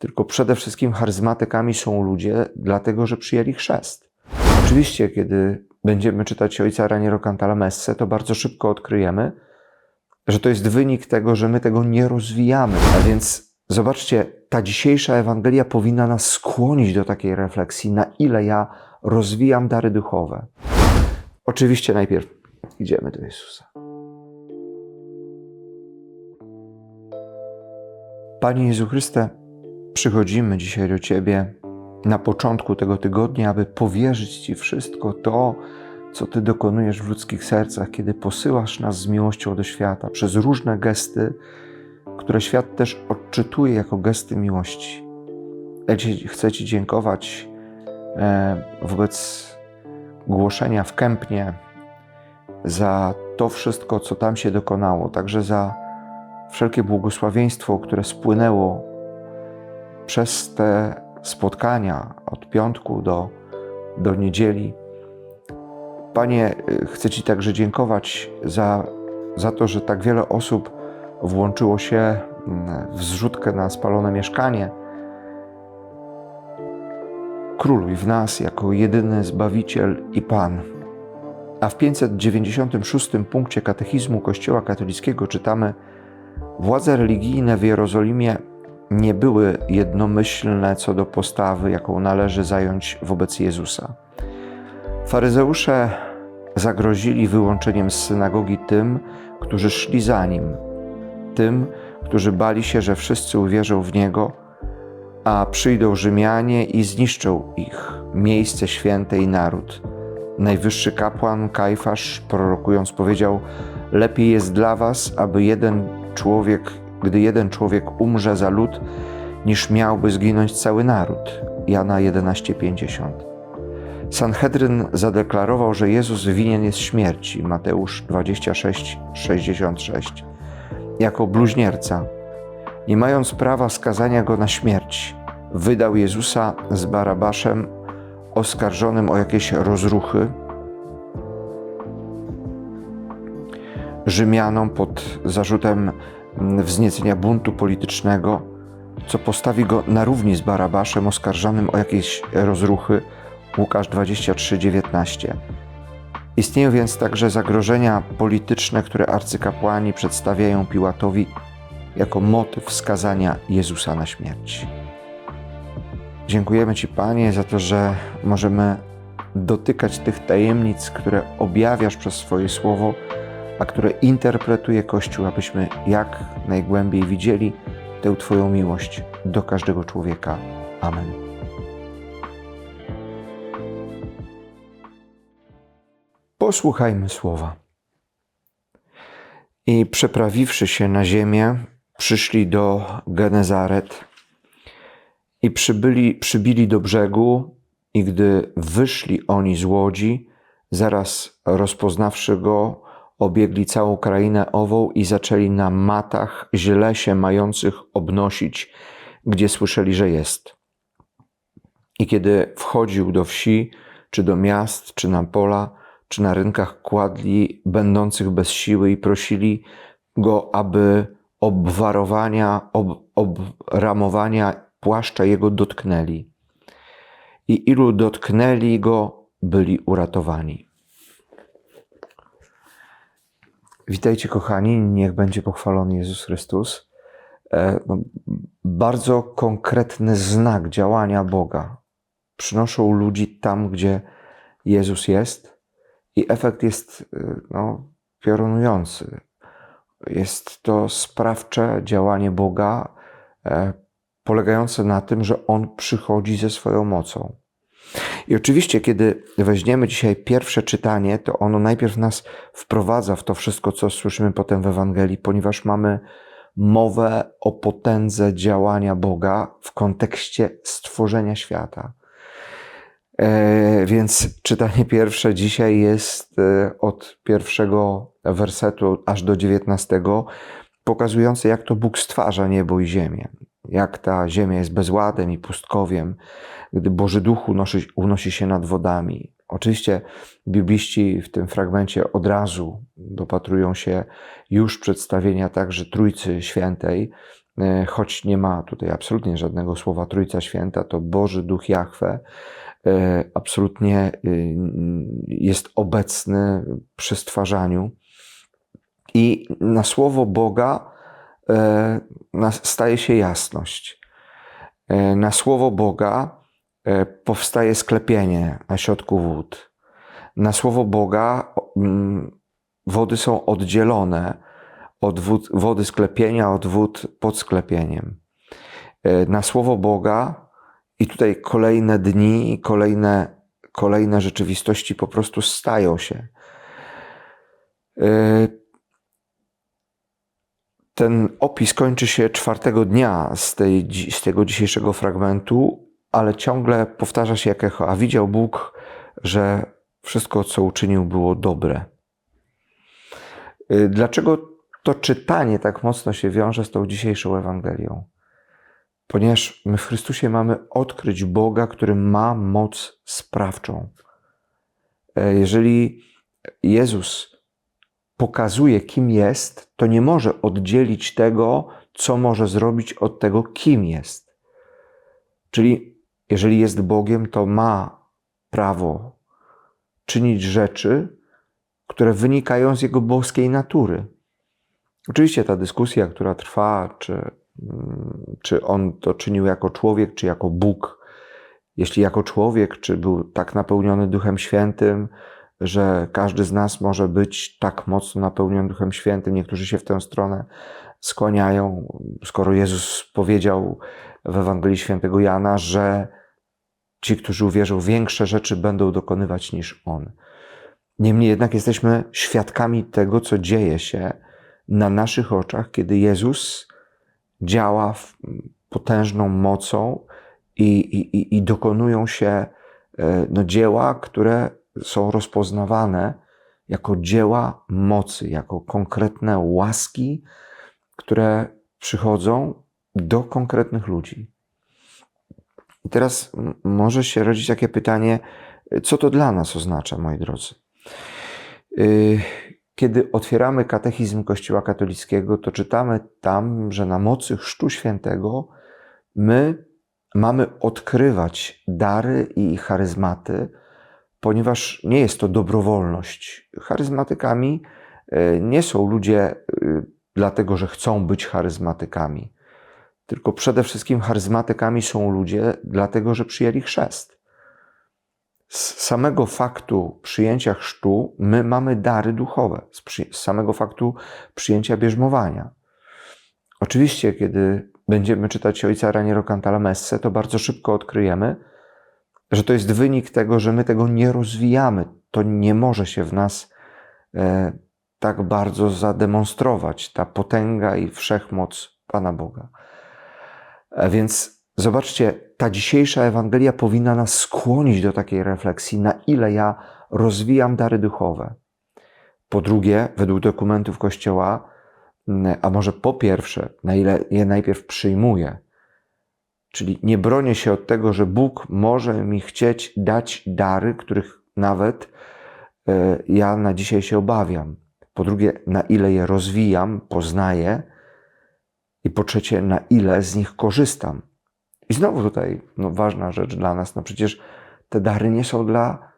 tylko przede wszystkim charyzmatykami są ludzie, dlatego że przyjęli chrzest. Oczywiście, kiedy będziemy czytać Ojca Raniero Cantala Messe, to bardzo szybko odkryjemy, że to jest wynik tego, że my tego nie rozwijamy. A więc zobaczcie, ta dzisiejsza Ewangelia powinna nas skłonić do takiej refleksji, na ile ja rozwijam dary duchowe. Oczywiście najpierw idziemy do Jezusa. Panie Jezu Chryste, przychodzimy dzisiaj do Ciebie na początku tego tygodnia, aby powierzyć Ci wszystko to, co Ty dokonujesz w ludzkich sercach, kiedy posyłasz nas z miłością do świata przez różne gesty, które świat też odczytuje jako gesty miłości. Ja chcę Ci dziękować e, wobec głoszenia w Kępnie za to wszystko, co tam się dokonało, także za wszelkie błogosławieństwo, które spłynęło przez te spotkania od piątku do, do niedzieli. Panie, chcę Ci także dziękować za, za to, że tak wiele osób włączyło się mm, w zrzutkę na spalone mieszkanie. Króluj w nas jako jedyny Zbawiciel i Pan. A w 596 punkcie Katechizmu Kościoła katolickiego czytamy: Władze religijne w Jerozolimie nie były jednomyślne co do postawy, jaką należy zająć wobec Jezusa. Faryzeusze zagrozili wyłączeniem z synagogi tym, którzy szli za nim, tym, którzy bali się, że wszyscy uwierzą w niego, a przyjdą Rzymianie i zniszczą ich, miejsce święte i naród. Najwyższy kapłan Kajfasz, prorokując, powiedział: Lepiej jest dla was, aby jeden człowiek, gdy jeden człowiek umrze za lud, niż miałby zginąć cały naród. Jana 11:50. Sanhedryn zadeklarował, że Jezus winien jest śmierci. Mateusz 26:66. Jako bluźnierca, nie mając prawa skazania go na śmierć, wydał Jezusa z Barabaszem oskarżonym o jakieś rozruchy, Rzymianom pod zarzutem wzniecenia buntu politycznego, co postawi go na równi z Barabaszem oskarżonym o jakieś rozruchy. Łukasz 23:19. Istnieją więc także zagrożenia polityczne, które arcykapłani przedstawiają Piłatowi jako motyw skazania Jezusa na śmierć. Dziękujemy Ci, Panie, za to, że możemy dotykać tych tajemnic, które objawiasz przez swoje słowo, a które interpretuje Kościół, abyśmy jak najgłębiej widzieli tę Twoją miłość do każdego człowieka. Amen. Posłuchajmy słowa. I przeprawiwszy się na ziemię, przyszli do Genezaret i przybyli, przybili do brzegu, i gdy wyszli oni z łodzi, zaraz rozpoznawszy go, obiegli całą krainę ową i zaczęli na matach źle się mających obnosić, gdzie słyszeli, że jest. I kiedy wchodził do wsi, czy do miast, czy na pola, czy na rynkach kładli będących bez siły i prosili go, aby obwarowania, ob, obramowania płaszcza jego dotknęli. I ilu dotknęli go, byli uratowani. Witajcie, kochani, niech będzie pochwalony Jezus Chrystus. E, no, bardzo konkretny znak działania Boga. Przynoszą ludzi tam, gdzie Jezus jest, i efekt jest e, no, piorunujący. Jest to sprawcze działanie Boga, e, polegające na tym, że On przychodzi ze swoją mocą. I oczywiście, kiedy weźmiemy dzisiaj pierwsze czytanie, to ono najpierw nas wprowadza w to wszystko, co słyszymy potem w Ewangelii, ponieważ mamy mowę o potędze działania Boga w kontekście stworzenia świata. E, więc czytanie pierwsze dzisiaj jest e, od pierwszego wersetu aż do dziewiętnastego, pokazujące, jak to Bóg stwarza niebo i ziemię. Jak ta ziemia jest bezładem i pustkowiem, gdy Boży Duch unosi, unosi się nad wodami. Oczywiście bibliści w tym fragmencie od razu dopatrują się już przedstawienia także Trójcy Świętej, e, choć nie ma tutaj absolutnie żadnego słowa Trójca Święta, to Boży Duch Jahwe e, absolutnie y, jest obecny przy stwarzaniu i na słowo Boga e, staje się jasność. Na słowo Boga powstaje sklepienie na środku wód. Na słowo Boga wody są oddzielone od wód, wody sklepienia, od wód pod sklepieniem. E, na słowo Boga i tutaj kolejne dni kolejne, kolejne rzeczywistości po prostu stają się. Ten opis kończy się czwartego dnia z, tej, z tego dzisiejszego fragmentu, ale ciągle powtarza się jak echo. A widział Bóg, że wszystko, co uczynił, było dobre. E, dlaczego to czytanie tak mocno się wiąże z tą dzisiejszą Ewangelią. Ponieważ my w Chrystusie mamy odkryć Boga, który ma moc sprawczą. E, jeżeli Jezus pokazuje, kim jest, to nie może oddzielić tego, co może zrobić, od tego, kim jest. Czyli jeżeli jest Bogiem, to ma prawo czynić rzeczy, które wynikają z Jego boskiej natury. Oczywiście ta dyskusja, która trwa, czy, czy on to czynił jako człowiek, czy jako Bóg, jeśli jako człowiek, czy był tak napełniony Duchem Świętym, że każdy z nas może być tak mocno napełniony Duchem Świętym. Niektórzy się w tę stronę skłaniają, skoro Jezus powiedział w Ewangelii Świętego Jana, że ci, którzy uwierzą, większe rzeczy będą dokonywać niż On. Niemniej jednak jesteśmy świadkami tego, co dzieje się na naszych oczach, kiedy Jezus działa potężną mocą i, i, i dokonują się e, no, dzieła, które są rozpoznawane jako dzieła mocy, jako konkretne łaski, które przychodzą do konkretnych ludzi. I teraz może się rodzić takie pytanie, co to dla nas oznacza, moi drodzy? Y, kiedy otwieramy katechizm Kościoła katolickiego, to czytamy tam, że na mocy Chrztu Świętego my mamy odkrywać dary i charyzmaty, ponieważ nie jest to dobrowolność. Charyzmatykami e, nie są ludzie e, dlatego, że chcą być charyzmatykami, tylko przede wszystkim charyzmatykami są ludzie dlatego, że przyjęli chrzest z samego faktu przyjęcia chrztu my mamy dary duchowe, z, samego faktu przyjęcia bierzmowania. Oczywiście, kiedy będziemy czytać Ojca Raniero Cantala Messe, to bardzo szybko odkryjemy, że to jest wynik tego, że my tego nie rozwijamy. To nie może się w nas e, tak bardzo zademonstrować, ta potęga i wszechmoc Pana Boga. E, więc Zobaczcie, ta dzisiejsza Ewangelia powinna nas skłonić do takiej refleksji, na ile ja rozwijam dary duchowe. Po drugie, według dokumentów Kościoła, a może po pierwsze, na ile je najpierw przyjmuję. Czyli nie bronię się od tego, że Bóg może mi chcieć dać dary, których nawet e, ja na dzisiaj się obawiam. Po drugie, na ile je rozwijam, poznaję. I po trzecie, na ile z nich korzystam. I znowu tutaj no, ważna rzecz dla nas, no przecież te dary nie są dla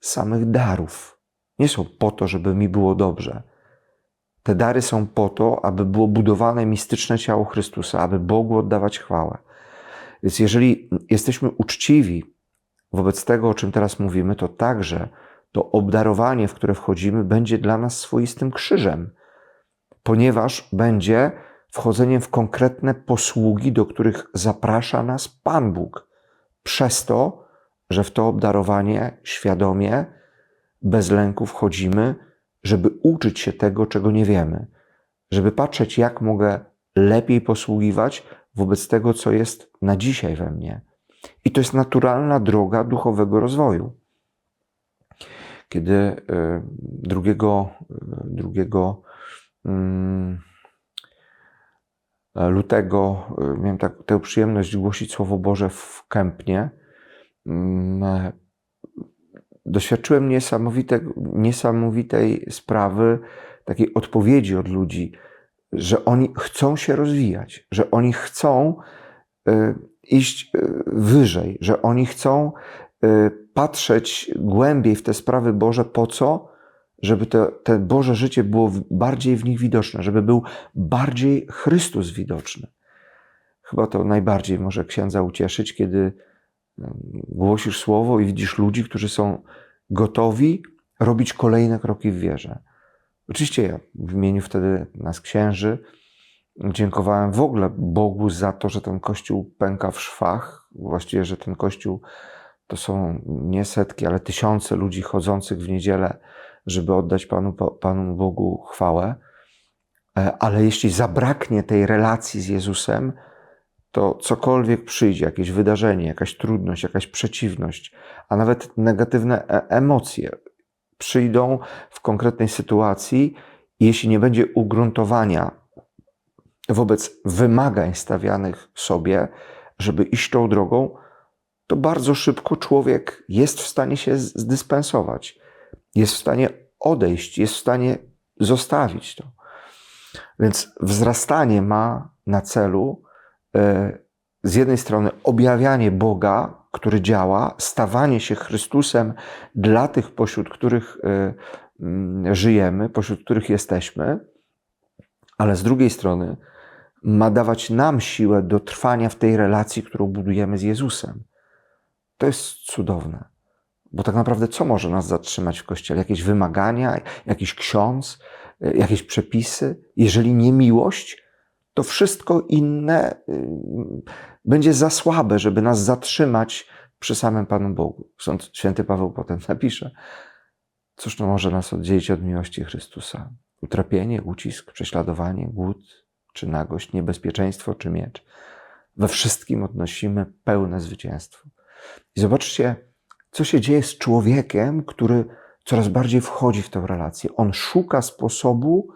samych darów. Nie są po to, żeby mi było dobrze. Te dary są po to, aby było budowane mistyczne ciało Chrystusa, aby Bogu oddawać chwałę. Więc jeżeli jesteśmy uczciwi wobec tego, o czym teraz mówimy, to także to obdarowanie, w które wchodzimy, będzie dla nas swoistym krzyżem, ponieważ będzie wchodzeniem w konkretne posługi, do których zaprasza nas Pan Bóg, przez to, że w to obdarowanie świadomie, bez lęku wchodzimy, żeby uczyć się tego, czego nie wiemy, żeby patrzeć, jak mogę lepiej posługiwać wobec tego, co jest na dzisiaj we mnie. I to jest naturalna droga duchowego rozwoju. Kiedy e, drugiego, e, drugiego E, lutego e, miałem tak, tę przyjemność głosić Słowo Boże w Kępnie. Mm, doświadczyłem niesamowite, niesamowitej sprawy, takiej odpowiedzi od ludzi. Że oni chcą się rozwijać, że oni chcą y, iść y, wyżej, że oni chcą y, patrzeć głębiej w te sprawy Boże. Po co? Żeby to, te Boże życie było bardziej w nich widoczne, żeby był bardziej Chrystus widoczny. Chyba to najbardziej może księdza ucieszyć, kiedy głosisz słowo i widzisz ludzi, którzy są gotowi robić kolejne kroki w wierze. Oczywiście ja w imieniu wtedy nas księży dziękowałem w ogóle Bogu za to, że ten kościół pęka w szwach. Właściwie, że ten kościół to są nie setki, ale tysiące ludzi chodzących w niedzielę, żeby oddać Panu, Panu Bogu chwałę. E, Ale jeśli zabraknie tej relacji z Jezusem, to cokolwiek przyjdzie, jakieś wydarzenie, jakaś trudność, jakaś przeciwność, a nawet negatywne e- emocje przyjdą w konkretnej sytuacji, jeśli nie będzie ugruntowania wobec wymagań stawianych sobie, żeby iść tą drogą, to bardzo szybko człowiek jest w stanie się zdyspensować, jest w stanie odejść, jest w stanie zostawić to. Więc wzrastanie ma na celu e, z jednej strony objawianie Boga, który działa, stawanie się Chrystusem dla tych, pośród których e, mm, żyjemy, pośród których jesteśmy, ale z drugiej strony ma dawać nam siłę do trwania w tej relacji, którą budujemy z Jezusem. To jest cudowne. Bo tak naprawdę co może nas zatrzymać w kościele? Jakieś wymagania, jakiś ksiądz, y, jakieś przepisy? Jeżeli nie miłość, to wszystko inne y, będzie za słabe, żeby nas zatrzymać przy samym Panu Bogu. Sąd święty Paweł potem napisze, cóż to może nas oddzielić od miłości Chrystusa? Utrapienie, ucisk, prześladowanie, głód czy nagość, niebezpieczeństwo czy miecz. We wszystkim odnosimy pełne zwycięstwo. I zobaczcie, co się dzieje z człowiekiem, który coraz bardziej wchodzi w tę relację. On szuka sposobu,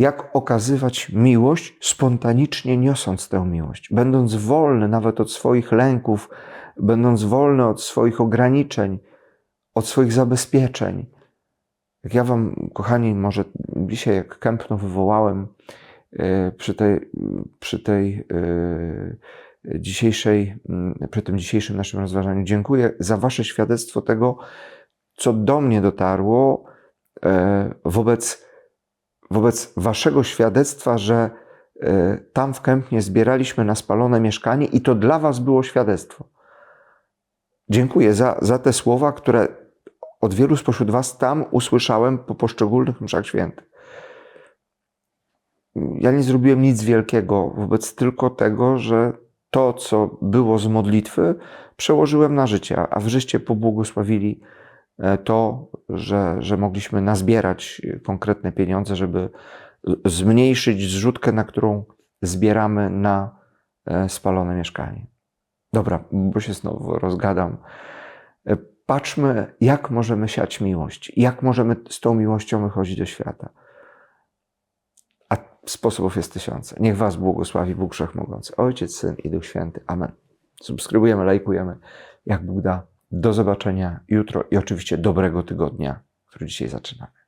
jak okazywać miłość, spontanicznie niosąc tę miłość, będąc wolny nawet od swoich lęków, będąc wolny od swoich ograniczeń, od swoich zabezpieczeń. Jak ja Wam, kochani, może dzisiaj, jak Kępno wywołałem e, przy tej, przy tej e, dzisiejszej, mm, przy tym dzisiejszym naszym rozważaniu, dziękuję za Wasze świadectwo tego, co do mnie dotarło e, wobec, wobec Waszego świadectwa, że e, tam w Kępnie zbieraliśmy na spalone mieszkanie i to dla Was było świadectwo. Dziękuję za, za te słowa, które od wielu spośród Was tam usłyszałem po poszczególnych mszach świętych. Ja nie zrobiłem nic wielkiego wobec tylko tego, że to, co było z modlitwy, przełożyłem na życie, a w życie pobłogosławili to, że, że mogliśmy nazbierać konkretne pieniądze, żeby zmniejszyć zrzutkę, na którą zbieramy na e, spalone mieszkanie. Dobra, bo się znowu rozgadam. E, Patrzmy, jak możemy siać miłość, jak możemy z tą miłością wychodzić do świata. A sposobów jest tysiące. Niech Was błogosławi Bóg Wszechmogący, Ojciec, Syn i Duch Święty. Amen. Subskrybujemy, lajkujemy. Jak Bóg da. Do zobaczenia jutro i oczywiście dobrego tygodnia, który dzisiaj zaczynamy.